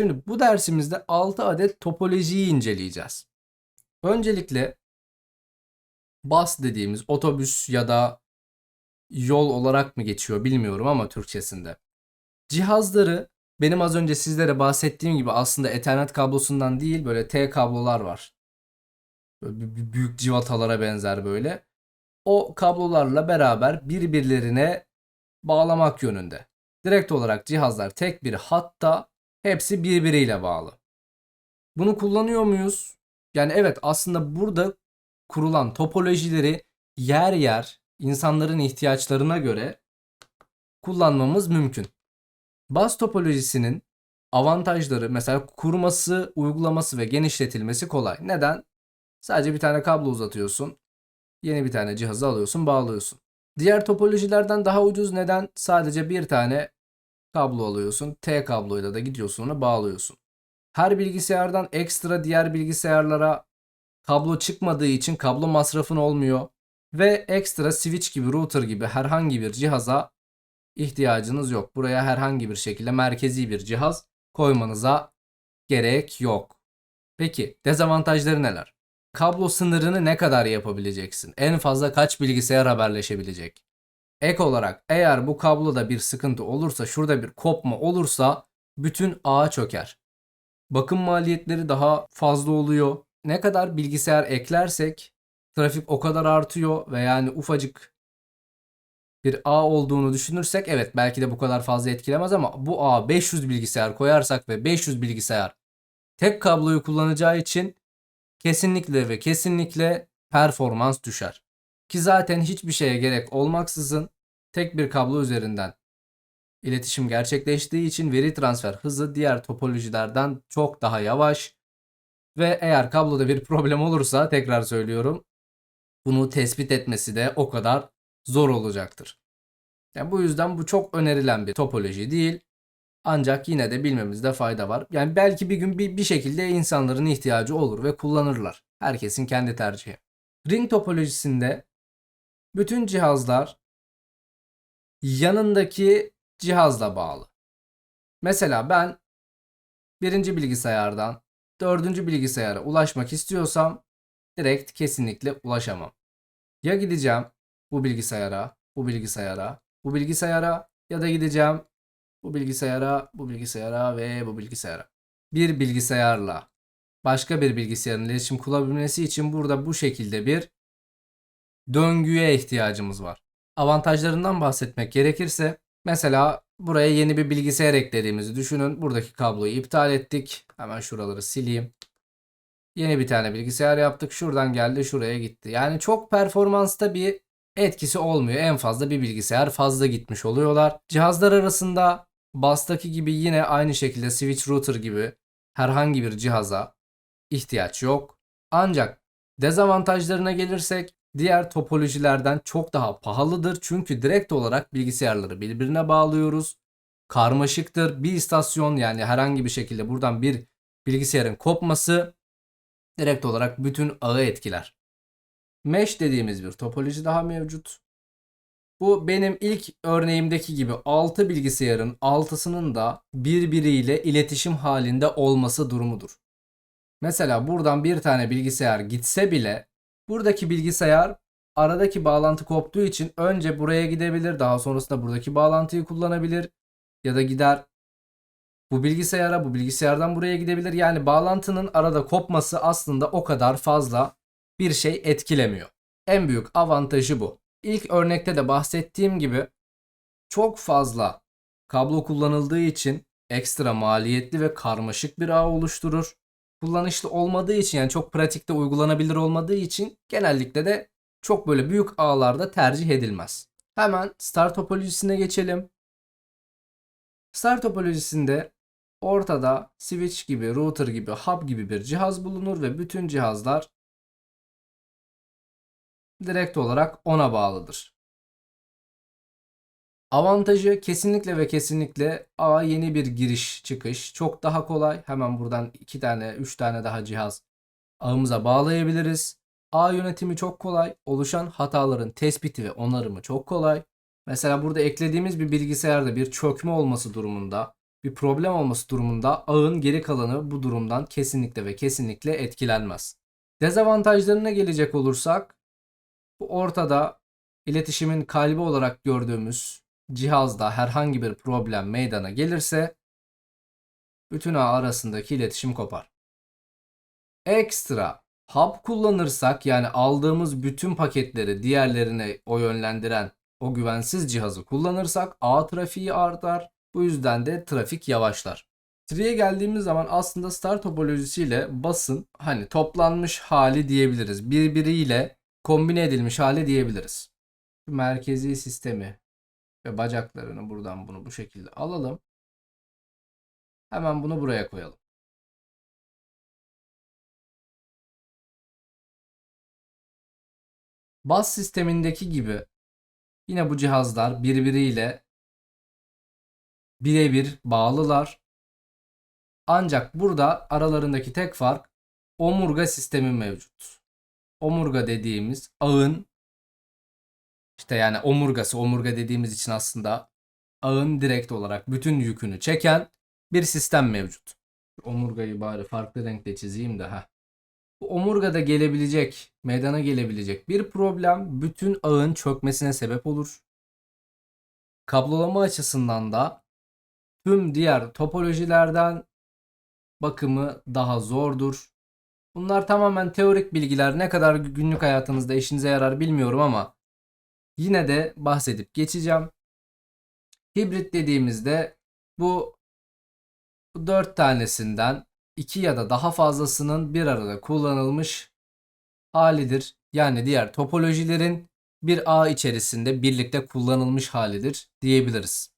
Şimdi bu dersimizde 6 adet topolojiyi inceleyeceğiz. Öncelikle bus dediğimiz otobüs ya da yol olarak mı geçiyor bilmiyorum ama Türkçesinde. Cihazları benim az önce sizlere bahsettiğim gibi aslında Ethernet kablosundan değil böyle T kablolar var. Böyle büyük civatalara benzer böyle. O kablolarla beraber birbirlerine bağlamak yönünde. Direkt olarak cihazlar tek bir hatta hepsi birbiriyle bağlı. Bunu kullanıyor muyuz? Yani evet aslında burada kurulan topolojileri yer yer insanların ihtiyaçlarına göre kullanmamız mümkün. Bus topolojisinin avantajları mesela kurması, uygulaması ve genişletilmesi kolay. Neden? Sadece bir tane kablo uzatıyorsun. Yeni bir tane cihazı alıyorsun, bağlıyorsun. Diğer topolojilerden daha ucuz neden? Sadece bir tane kablo alıyorsun. T kabloyla da gidiyorsun ona bağlıyorsun. Her bilgisayardan ekstra diğer bilgisayarlara kablo çıkmadığı için kablo masrafın olmuyor. Ve ekstra switch gibi router gibi herhangi bir cihaza ihtiyacınız yok. Buraya herhangi bir şekilde merkezi bir cihaz koymanıza gerek yok. Peki dezavantajları neler? Kablo sınırını ne kadar yapabileceksin? En fazla kaç bilgisayar haberleşebilecek? Ek olarak eğer bu kabloda bir sıkıntı olursa, şurada bir kopma olursa bütün ağ çöker. Bakım maliyetleri daha fazla oluyor. Ne kadar bilgisayar eklersek trafik o kadar artıyor ve yani ufacık bir ağ olduğunu düşünürsek evet belki de bu kadar fazla etkilemez ama bu ağa 500 bilgisayar koyarsak ve 500 bilgisayar tek kabloyu kullanacağı için kesinlikle ve kesinlikle performans düşer. Ki zaten hiçbir şeye gerek olmaksızın tek bir kablo üzerinden iletişim gerçekleştiği için veri transfer hızı diğer topolojilerden çok daha yavaş ve eğer kabloda bir problem olursa tekrar söylüyorum bunu tespit etmesi de o kadar zor olacaktır. Yani bu yüzden bu çok önerilen bir topoloji değil. Ancak yine de bilmemizde fayda var. Yani belki bir gün bir, bir şekilde insanların ihtiyacı olur ve kullanırlar. Herkesin kendi tercihi. Ring topolojisinde bütün cihazlar yanındaki cihazla bağlı. Mesela ben birinci bilgisayardan dördüncü bilgisayara ulaşmak istiyorsam direkt kesinlikle ulaşamam. Ya gideceğim bu bilgisayara, bu bilgisayara, bu bilgisayara ya da gideceğim bu bilgisayara, bu bilgisayara ve bu bilgisayara. Bir bilgisayarla başka bir bilgisayarın iletişim kurabilmesi için burada bu şekilde bir döngüye ihtiyacımız var. Avantajlarından bahsetmek gerekirse mesela buraya yeni bir bilgisayar eklediğimizi düşünün. Buradaki kabloyu iptal ettik. Hemen şuraları sileyim. Yeni bir tane bilgisayar yaptık. Şuradan geldi şuraya gitti. Yani çok performansta bir etkisi olmuyor. En fazla bir bilgisayar fazla gitmiş oluyorlar. Cihazlar arasında BUS'taki gibi yine aynı şekilde switch router gibi herhangi bir cihaza ihtiyaç yok. Ancak dezavantajlarına gelirsek diğer topolojilerden çok daha pahalıdır. Çünkü direkt olarak bilgisayarları birbirine bağlıyoruz. Karmaşıktır. Bir istasyon yani herhangi bir şekilde buradan bir bilgisayarın kopması direkt olarak bütün ağı etkiler. Mesh dediğimiz bir topoloji daha mevcut. Bu benim ilk örneğimdeki gibi 6 bilgisayarın 6'sının da birbiriyle iletişim halinde olması durumudur. Mesela buradan bir tane bilgisayar gitse bile buradaki bilgisayar aradaki bağlantı koptuğu için önce buraya gidebilir daha sonrasında buradaki bağlantıyı kullanabilir ya da gider bu bilgisayara bu bilgisayardan buraya gidebilir. Yani bağlantının arada kopması aslında o kadar fazla bir şey etkilemiyor. En büyük avantajı bu. İlk örnekte de bahsettiğim gibi çok fazla kablo kullanıldığı için ekstra maliyetli ve karmaşık bir ağ oluşturur. Kullanışlı olmadığı için yani çok pratikte uygulanabilir olmadığı için genellikle de çok böyle büyük ağlarda tercih edilmez. Hemen star topolojisine geçelim. Star topolojisinde ortada switch gibi, router gibi, hub gibi bir cihaz bulunur ve bütün cihazlar direkt olarak ona bağlıdır. Avantajı kesinlikle ve kesinlikle A yeni bir giriş çıkış çok daha kolay. Hemen buradan iki tane, üç tane daha cihaz ağımıza bağlayabiliriz. A yönetimi çok kolay. Oluşan hataların tespiti ve onarımı çok kolay. Mesela burada eklediğimiz bir bilgisayarda bir çökme olması durumunda bir problem olması durumunda ağın geri kalanı bu durumdan kesinlikle ve kesinlikle etkilenmez. Dezavantajlarına gelecek olursak bu ortada iletişimin kalbi olarak gördüğümüz cihazda herhangi bir problem meydana gelirse bütün ağ arasındaki iletişim kopar. Ekstra hub kullanırsak yani aldığımız bütün paketleri diğerlerine o yönlendiren o güvensiz cihazı kullanırsak ağ trafiği artar. Bu yüzden de trafik yavaşlar. Tree'ye geldiğimiz zaman aslında star topolojisiyle basın hani toplanmış hali diyebiliriz. Birbiriyle kombine edilmiş hali diyebiliriz. Merkezi sistemi ve bacaklarını buradan bunu bu şekilde alalım. Hemen bunu buraya koyalım. Bas sistemindeki gibi yine bu cihazlar birbiriyle birebir bağlılar. Ancak burada aralarındaki tek fark omurga sistemi mevcut. Omurga dediğimiz ağın işte yani omurgası omurga dediğimiz için aslında ağın direkt olarak bütün yükünü çeken bir sistem mevcut. Omurgayı bari farklı renkte çizeyim de ha. Bu omurgada gelebilecek, meydana gelebilecek bir problem bütün ağın çökmesine sebep olur. Kablolama açısından da tüm diğer topolojilerden bakımı daha zordur. Bunlar tamamen teorik bilgiler. Ne kadar günlük hayatınızda işinize yarar bilmiyorum ama yine de bahsedip geçeceğim. Hibrit dediğimizde bu bu dört tanesinden iki ya da daha fazlasının bir arada kullanılmış halidir. Yani diğer topolojilerin bir ağ içerisinde birlikte kullanılmış halidir diyebiliriz.